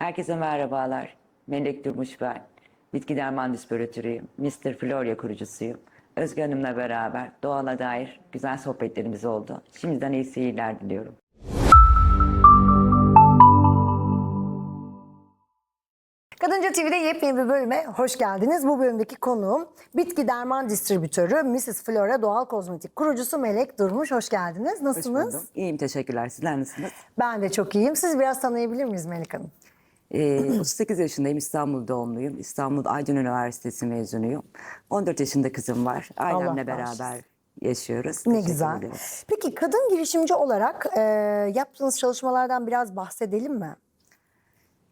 Herkese merhabalar. Melek Durmuş ben. Bitki derman distribütörüyüm. Mr. Florya kurucusuyum. Özge Hanım'la beraber doğala dair güzel sohbetlerimiz oldu. Şimdiden iyi seyirler diliyorum. Kadınca TV'de yepyeni bir bölüme hoş geldiniz. Bu bölümdeki konuğum bitki derman distribütörü Mrs. Flora Doğal Kozmetik kurucusu Melek Durmuş. Hoş geldiniz. Hoş Nasılsınız? buldum. İyiyim teşekkürler. Sizler nasılsınız? Ben de çok iyiyim. Siz biraz tanıyabilir miyiz Melek Hanım? Ee, 38 yaşındayım. İstanbul doğumluyum. İstanbul Aydın Üniversitesi mezunuyum. 14 yaşında kızım var. Ailemle bağışlasın. beraber yaşıyoruz. Ne Teşekkür güzel. ederim. Peki kadın girişimci olarak e, yaptığınız çalışmalardan biraz bahsedelim mi?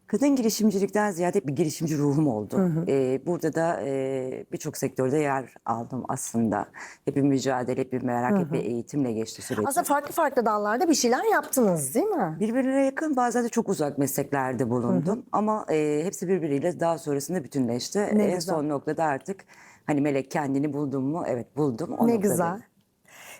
Kadın girişimcilikten ziyade bir girişimci ruhum oldu. Ee, burada da e, birçok sektörde yer aldım aslında. Hep bir mücadele, hep bir merak, hep bir eğitimle geçti süreç. Aslında farklı farklı dallarda bir şeyler yaptınız değil mi? Birbirine yakın bazen de çok uzak mesleklerde bulundum. Ama e, hepsi birbiriyle daha sonrasında bütünleşti. Ne en güzel. son noktada artık hani Melek kendini buldun mu? Evet buldum. O ne noktadayım. güzel.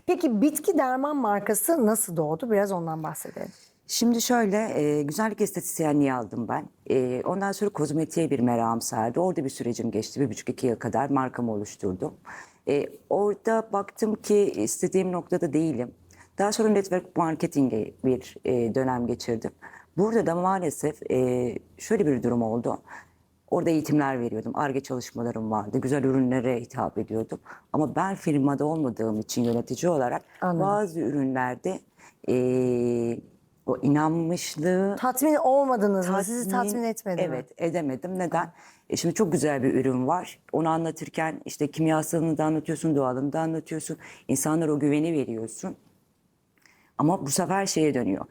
Peki bitki derman markası nasıl doğdu? Biraz ondan bahsedelim. Şimdi şöyle, e, güzellik estetisyenliği aldım ben. E, ondan sonra kozmetiğe bir merakım sardı. Orada bir sürecim geçti. Bir buçuk iki yıl kadar markamı oluşturdum. E, orada baktım ki istediğim noktada değilim. Daha sonra network marketing'e bir e, dönem geçirdim. Burada da maalesef e, şöyle bir durum oldu. Orada eğitimler veriyordum. ARGE çalışmalarım vardı. Güzel ürünlere hitap ediyordum. Ama ben firmada olmadığım için yönetici olarak Anladım. bazı ürünlerde e, o inanmışlığı Tatmin olmadınız mı? Sizi tatmin etmedi mi? Evet edemedim. Neden? E şimdi çok güzel bir ürün var. Onu anlatırken işte kimyasalını da anlatıyorsun, doğalını da anlatıyorsun. İnsanlara o güveni veriyorsun. Ama bu sefer şeye dönüyor.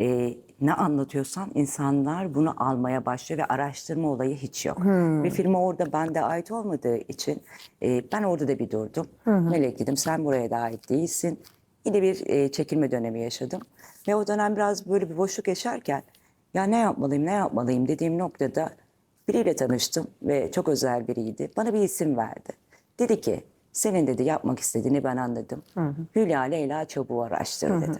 E, ne anlatıyorsan insanlar bunu almaya başlıyor ve araştırma olayı hiç yok. Bir firma orada bende ait olmadığı için e, ben orada da bir durdum. Melek dedim sen buraya da ait değilsin. Yine bir e, çekilme dönemi yaşadım. Ve o dönem biraz böyle bir boşluk yaşarken ya ne yapmalıyım ne yapmalıyım dediğim noktada biriyle tanıştım ve çok özel biriydi. Bana bir isim verdi. Dedi ki senin dedi yapmak istediğini ben anladım. Hülya Leyla Çabuğu araştır dedi.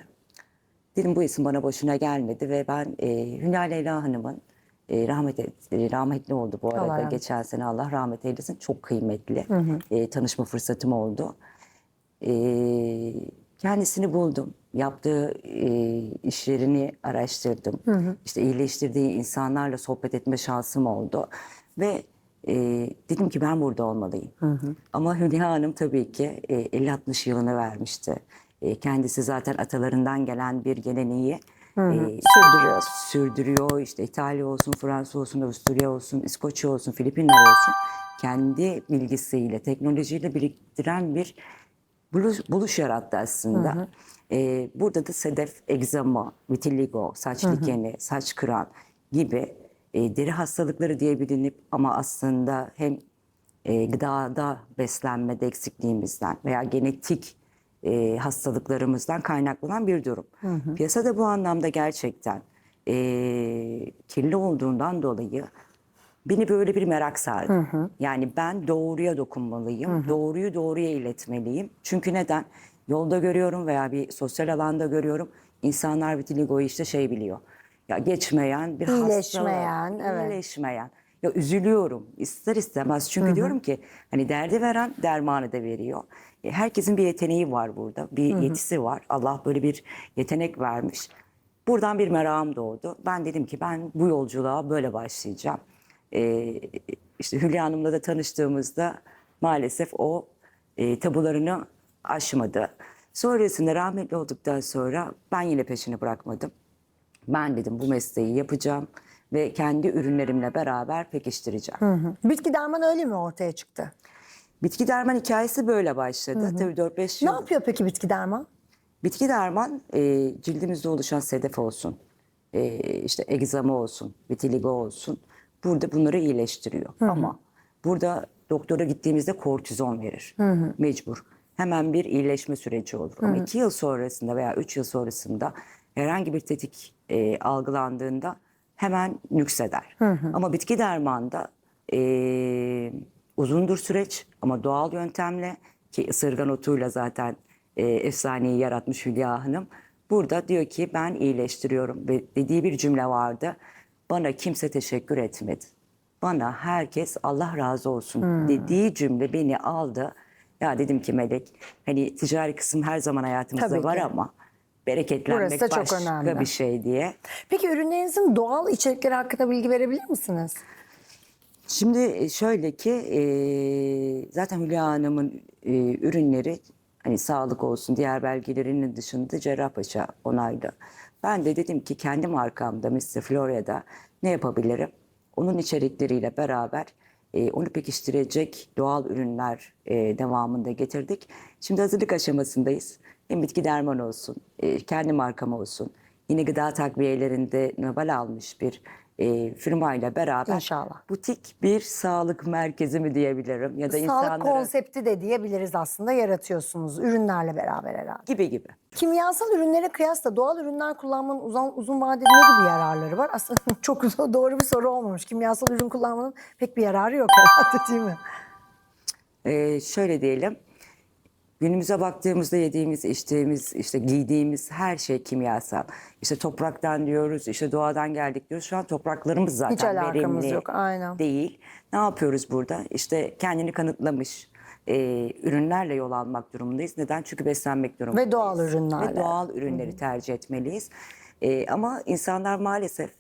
Dedim bu isim bana boşuna gelmedi ve ben e, Hülya Leyla Hanım'ın e, rahmet et- e, rahmetli oldu bu arada. rahmet Geçen sene Allah rahmet eylesin. Çok kıymetli. E, tanışma fırsatım oldu. E, kendisini buldum. Yaptığı e, işlerini araştırdım. İşte iyileştirdiği insanlarla sohbet etme şansım oldu. Ve e, dedim ki ben burada olmalıyım. Ama Hülya Hanım tabii ki e, 50-60 yılını vermişti. E, kendisi zaten atalarından gelen bir geleneği e, Sürdürüyor. sürdürüyor. İşte İtalya olsun, Fransa olsun, Avusturya olsun, İskoçya olsun, Filipinler olsun. Kendi bilgisiyle, teknolojiyle biriktiren bir buluş, buluş yarattı aslında. Ee, burada da sedef, egzama, vitiligo, saç dikeni, saç kıran gibi e, deri hastalıkları diye bilinip ama aslında hem e, gıdada beslenmede eksikliğimizden veya genetik e, hastalıklarımızdan kaynaklanan bir durum. Piyasada bu anlamda gerçekten e, kirli olduğundan dolayı beni böyle bir merak sardı. Yani ben doğruya dokunmalıyım, doğruyu doğruya iletmeliyim. Çünkü neden? Yolda görüyorum veya bir sosyal alanda görüyorum. İnsanlar vitiligoyu işte şey biliyor. Ya geçmeyen bir İyileşmeyen, hastalık. evet. İyileşmeyen. Ya üzülüyorum ister istemez. Çünkü diyorum ki hani derdi veren dermanı da veriyor. E, Herkesin bir yeteneği var burada. Bir yetisi var. Allah böyle bir yetenek vermiş. Buradan bir merakım doğdu. Ben dedim ki ben bu yolculuğa böyle başlayacağım. Ee, işte Hülya Hanım'la da tanıştığımızda maalesef o e, tabularını aşmadı. Sonrasında rahmetli olduktan sonra ben yine peşini bırakmadım. Ben dedim bu mesleği yapacağım ve kendi ürünlerimle beraber pekiştireceğim. Bitki derman öyle mi ortaya çıktı? Bitki derman hikayesi böyle başladı. Tabii 4-5 Ne yıl. yapıyor peki bitki derman? Bitki derman e, cildimizde oluşan sedef olsun, e, işte egzama olsun, vitiligo olsun. Burada bunları iyileştiriyor. Ama burada doktora gittiğimizde kortizon verir. Mecbur. Hemen bir iyileşme süreci olur. Ama iki yıl sonrasında veya üç yıl sonrasında herhangi bir tetik e, algılandığında hemen nükseder. Ama bitki dermanda e, uzundur süreç ama doğal yöntemle ki ısırgan otuyla zaten e, efsaneyi yaratmış Hülya Hanım. Burada diyor ki ben iyileştiriyorum ve dediği bir cümle vardı. Bana kimse teşekkür etmedi. Bana herkes Allah razı olsun dediği cümle beni aldı. Ya dedim ki Melek hani ticari kısım her zaman hayatımızda Tabii var ki. ama bereketlenmek Burası çok başka önemli. bir şey diye. Peki ürünlerinizin doğal içerikleri hakkında bilgi verebilir misiniz? Şimdi şöyle ki e, zaten Hülya Hanım'ın e, ürünleri hani sağlık olsun diğer belgelerinin dışında Cerrahpaşa onaylı. Ben de dedim ki kendi markamda Mr. Florya'da ne yapabilirim? Onun içerikleriyle beraber e, onu pekiştirecek doğal ürünler e, devamında getirdik. Şimdi hazırlık aşamasındayız. Hem bitki derman olsun, e, kendi markam olsun. Yine gıda takviyelerinde Nobel almış bir e, firmayla beraber İnşallah. butik bir sağlık merkezi mi diyebilirim ya da Sağlık insanlara konsepti de diyebiliriz aslında yaratıyorsunuz ürünlerle beraber herhalde. gibi gibi. Kimyasal ürünlere kıyasla doğal ürünler kullanmanın uzun, uzun vadede ne gibi yararları var? Aslında çok doğru bir soru olmamış. Kimyasal ürün kullanmanın pek bir yararı yok herhalde değil mi? Ee, şöyle diyelim. Günümüze baktığımızda yediğimiz, içtiğimiz, işte giydiğimiz her şey kimyasal. İşte topraktan diyoruz, işte doğadan geldik diyoruz. Şu an topraklarımız zaten Hiç verimli yok, aynen. değil. Ne yapıyoruz burada? İşte kendini kanıtlamış e, ürünlerle yol almak durumundayız. Neden? Çünkü beslenmek durumundayız. doğal ürünlerle. Ve doğal ürünleri tercih etmeliyiz. E, ama insanlar maalesef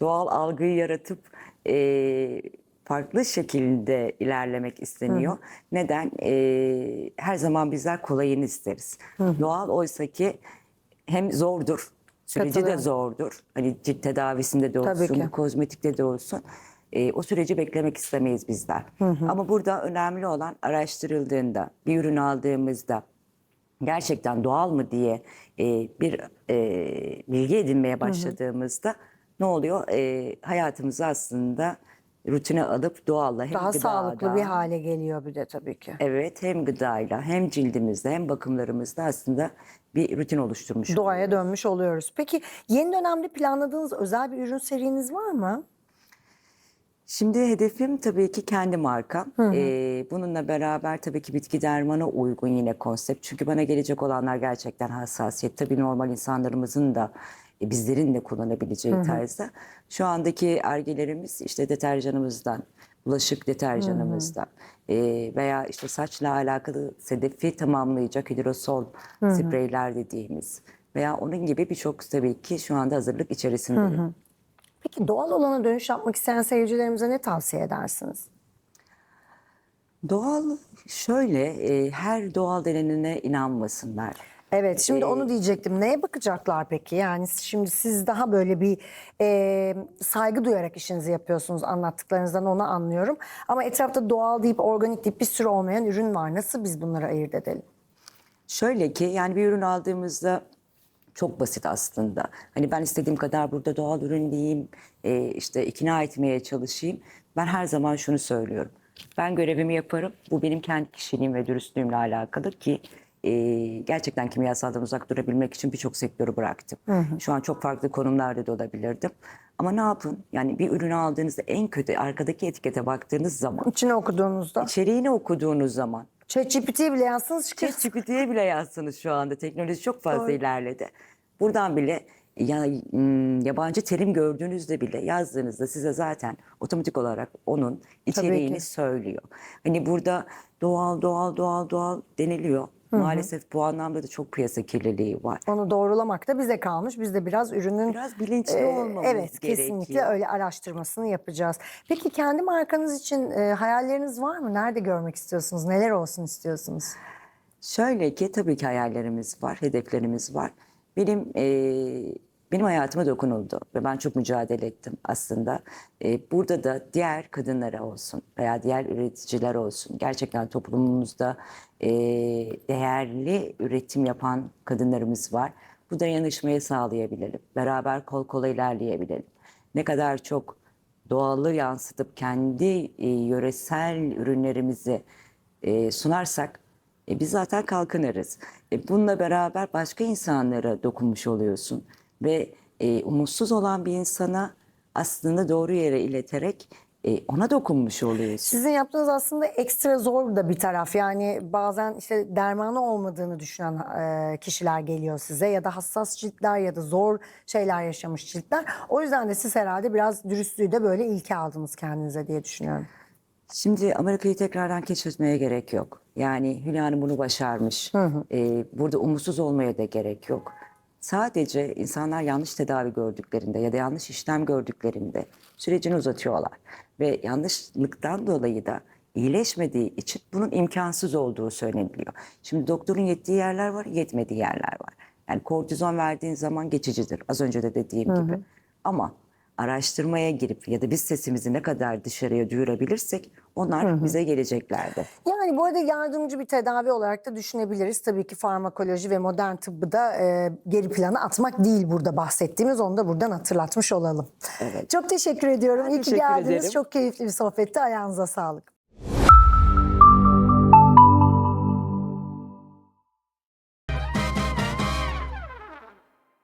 doğal algıyı yaratıp e, farklı şekilde ilerlemek isteniyor. Neden? E, her zaman bizler kolayını isteriz. Doğal oysa ki hem zordur, süreci de zordur. Hani cilt tedavisinde de olsun, kozmetikte de olsun. E, o süreci beklemek istemeyiz bizler. Ama burada önemli olan araştırıldığında, bir ürün aldığımızda gerçekten doğal mı diye e, bir e, bilgi edinmeye başladığımızda ne oluyor? E, hayatımızı aslında rutine alıp doğalla hem Daha gıdada, sağlıklı bir hale geliyor bir de tabii ki. Evet hem gıdayla hem cildimizde hem bakımlarımızda aslında bir rutin oluşturmuş Doğaya dönmüş oluyoruz. Peki yeni dönemde planladığınız özel bir ürün seriniz var mı? Şimdi hedefim tabii ki kendi markam. Ee, bununla beraber tabii ki bitki dermana uygun yine konsept. Çünkü bana gelecek olanlar gerçekten hassasiyet. Tabii normal insanlarımızın da bizlerin de kullanabileceği tarzda. Şu andaki argelerimiz işte deterjanımızdan, bulaşık deterjanımızdan e, veya işte saçla alakalı sedefi tamamlayacak hidrosol spreyler dediğimiz veya onun gibi birçok tabii ki şu anda hazırlık içerisindeyim. Peki doğal olana dönüş yapmak isteyen seyircilerimize ne tavsiye edersiniz? Doğal şöyle e, her doğal denenine inanmasınlar. Evet şimdi Ee, onu diyecektim. Neye bakacaklar peki? Yani şimdi siz daha böyle bir e, saygı duyarak işinizi yapıyorsunuz anlattıklarınızdan onu anlıyorum. Ama etrafta doğal deyip organik deyip bir sürü olmayan ürün var. Nasıl biz bunları ayırt edelim? Şöyle ki yani bir ürün aldığımızda çok basit aslında. Hani ben istediğim kadar burada doğal ürün diyeyim, e, işte ikna etmeye çalışayım. Ben her zaman şunu söylüyorum. Ben görevimi yaparım. Bu benim kendi kişiliğim ve dürüstlüğümle alakalı ki e, gerçekten kimyasaldan uzak durabilmek için birçok sektörü bıraktım. Şu an çok farklı konumlarda da olabilirdim. Ama ne yapın? Yani bir ürünü aldığınızda en kötü arkadaki etikete baktığınız zaman, İçine okuduğunuzda. içeriğini okuduğunuz zaman ChatGPT'ye bile çıkıyor. ChatGPT'ye bile yazsanız şu anda teknoloji çok fazla ilerledi. Buradan bile ya, hmm, yabancı terim gördüğünüzde bile yazdığınızda size zaten otomatik olarak onun içeriğini söylüyor. Hani burada doğal doğal doğal doğal deniliyor. Maalesef bu anlamda da çok piyasa kirliliği var. Onu doğrulamak da bize kalmış. Biz de biraz ürünün Biraz bilinçli Ee, olmamız Evet kesinlikle gerekiyor. öyle araştırmasını yapacağız. Peki kendi markanız için e, hayalleriniz var mı? Nerede görmek istiyorsunuz? Neler olsun istiyorsunuz? Şöyle ki tabii ki hayallerimiz var, hedeflerimiz var. Benim eee, benim hayatıma dokunuldu ve ben çok mücadele ettim aslında. Eee, burada da diğer kadınlara olsun veya diğer üreticiler olsun gerçekten toplumumuzda eee, değerli üretim yapan kadınlarımız var. Bu dayanışmayı sağlayabilelim, beraber kol kola ilerleyebilelim. Ne kadar çok doğallığı yansıtıp kendi e, yöresel ürünlerimizi e, sunarsak e, biz zaten kalkınırız. E, bununla beraber başka insanlara dokunmuş oluyorsun ve e, umutsuz olan bir insana aslında doğru yere ileterek e, ona dokunmuş oluyorsun. Sizin yaptığınız aslında ekstra zor da bir taraf. Yani bazen işte dermanı olmadığını düşünen e, kişiler geliyor size ya da hassas ciltler ya da zor şeyler yaşamış ciltler. O yüzden de siz herhalde biraz dürüstlüğü de böyle ilke aldınız kendinize diye düşünüyorum. Şimdi Amerika'yı tekrardan keşfetmeye gerek yok. Yani Hülya Hanım bunu başarmış. Ee, burada umutsuz olmaya da gerek yok. Sadece insanlar yanlış tedavi gördüklerinde ya da yanlış işlem gördüklerinde sürecini uzatıyorlar. Ve yanlışlıktan dolayı da iyileşmediği için bunun imkansız olduğu söyleniliyor. Şimdi doktorun yettiği yerler var, yetmediği yerler var. Yani kortizon verdiğin zaman geçicidir. Az önce de dediğim gibi. Ama araştırmaya girip ya da biz sesimizi ne kadar dışarıya duyurabilirsek onlar bize geleceklerdi. Yani bu arada yardımcı bir tedavi olarak da düşünebiliriz. Tabii ki farmakoloji ve modern tıbbı da e, geri plana atmak değil burada bahsettiğimiz. Onu da buradan hatırlatmış olalım. Evet. Çok teşekkür ediyorum. Ben İyi ki geldiniz. ederim. Çok keyifli bir sohbetti. Ayağınıza sağlık.